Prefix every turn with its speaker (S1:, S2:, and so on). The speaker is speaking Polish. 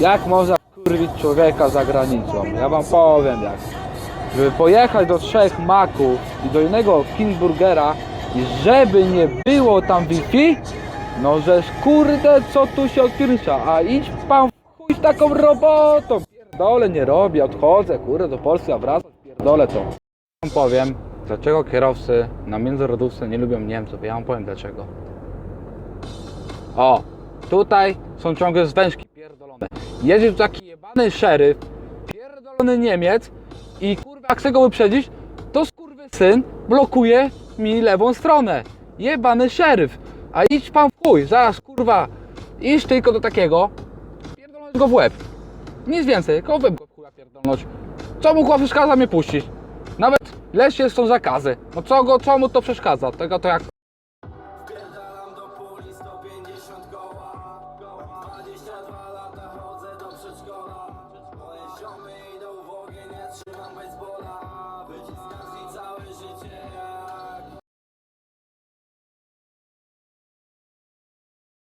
S1: Jak można kurwić człowieka za granicą? Ja wam powiem jak. Żeby pojechać do trzech maków i do innego Kingburgera i żeby nie było tam Wi-Fi, no że kurde co tu się odpirsza, a idź pan w chuj z taką robotą. Pierdolę nie robię, odchodzę, kurde do Polski, a wracam, pierdolę to. Wam powiem, dlaczego kierowcy na międzynarodówce nie lubią Niemców, ja wam powiem dlaczego. O, tutaj są ciągle zwężki pierdolone. Jedzie tu taki jebany szeryf, pierdolony Niemiec i kurwa jak chcę go wyprzedzić, to skurwy syn blokuje mi lewą stronę. Jebany szeryf. A idź pan w chuj, zaraz kurwa, idź tylko do takiego, pierdolnąć go w łeb. Nic więcej, tylko w łeb go w chuja pierdolnąć. Co mu kurwa przeszkadza mnie puścić? Nawet lesie są zakazy. No co go, co mu to przeszkadza? Tego to jak
S2: Wpierdalam do puli 150 koła 22 lata chodzę do przedszkola Moje ziomy idą w ogień, nie trzymam bez